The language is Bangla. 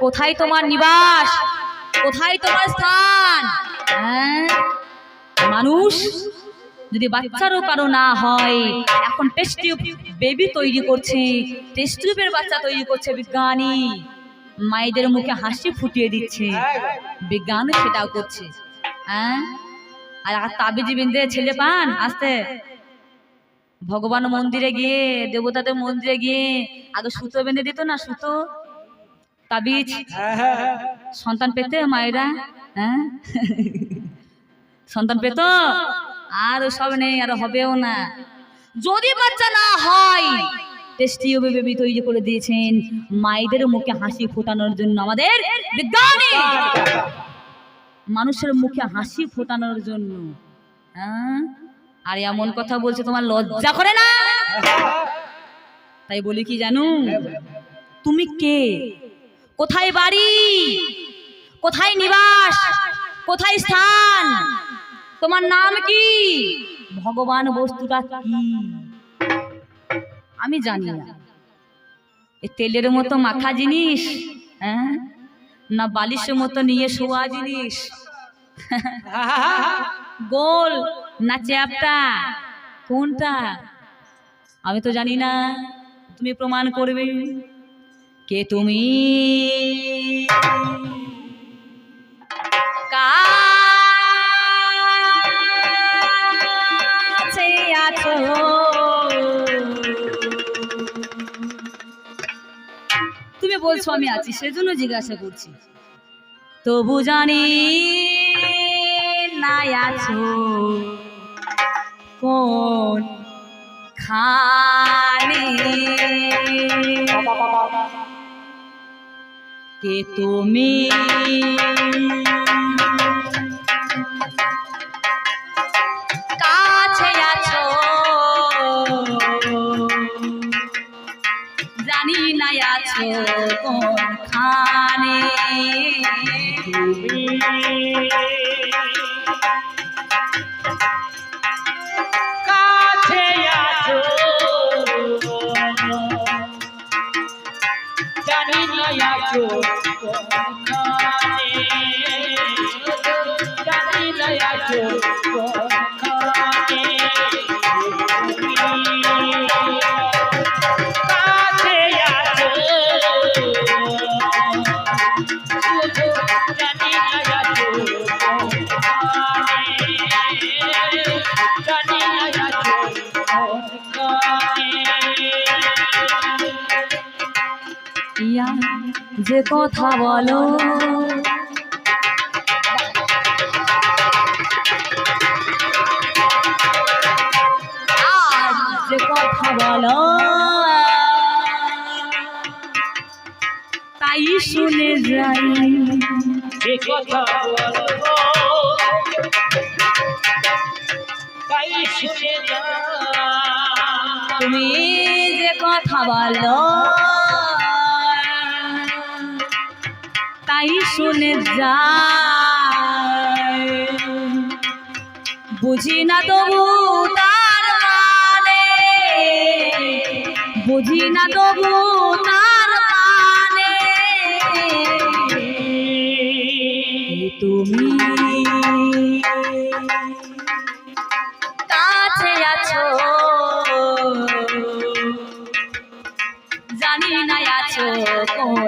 কোথায় তোমার নিবাস? কোথায় তোমার স্থান? হ্যাঁ? মানুষ, যদি বাচ্চারও কারও না হয়, এখন টেস্ট টিউব বেবি তৈরি করছে। টেস্ট টিউবের বাচ্চা তৈরি করছে বিজ্ঞানী। মায়েদের মুখে হাসি ফুটিয়ে দিচ্ছে। বিজ্ঞান সেটাও করছে। হ্যাঁ? আর আর তাবিজ বিন্দে ছেলে পান আসতে। ভগবান মন্দিরে গিয়ে, দেবতাদের মন্দিরে গিয়ে, আগে সুতো বেঁধে দিত না সুতো? তাবিজ সন্তান পেতে মায়েরা হ্যাঁ? সন্তান পেত? আর সব নেই আর হবেও না। যদি বাচ্চা না হয় টেস্টি বেবি তৈরি করে দিয়েছেন। মায়েদের মুখে হাসি ফোটানোর জন্য আমাদের বিজ্ঞানী। মানুষের মুখে হাসি ফোটানোর জন্য হ্যাঁ? আর এমন কথা বলছে তোমার লজ্জা করে না? তাই বলি কি জানো? তুমি কে? কোথায় বাড়ি? কোথায় নিবাস? কোথায় স্থান? তোমার নাম কি? ভগবান বস্তুটা কি? আমি জানি না। এ তেলের মতো মাখা জিনিস হ্যাঁ? না বালিশের মতো নিয়ে শোয়া জিনিস? গোল না চ্যাপটা? কোনটা? আমি তো জানি না। তুমি প্রমাণ করবে। কে তুমি? কাছে আছো। তুমি বলছো আমি আছি, সেজন্য জিজ্ঞাসা করছি। তবু জানি না আছো। কোন খানে কে তুমি? কাছে আছো। জানি না আছো কোন খানে জানি না আছো ইয়া যে কথা বলো। আর যে কথা বলো। তাই শুনে যাই। যে কথা বলব তাই শুনে যা তুমি যে কথা বলো। শুনে বুঝি না তবু তার মানে। বুঝি না তবু তার মানে। তুমি? কাছে আছো। জানি না আছো কোন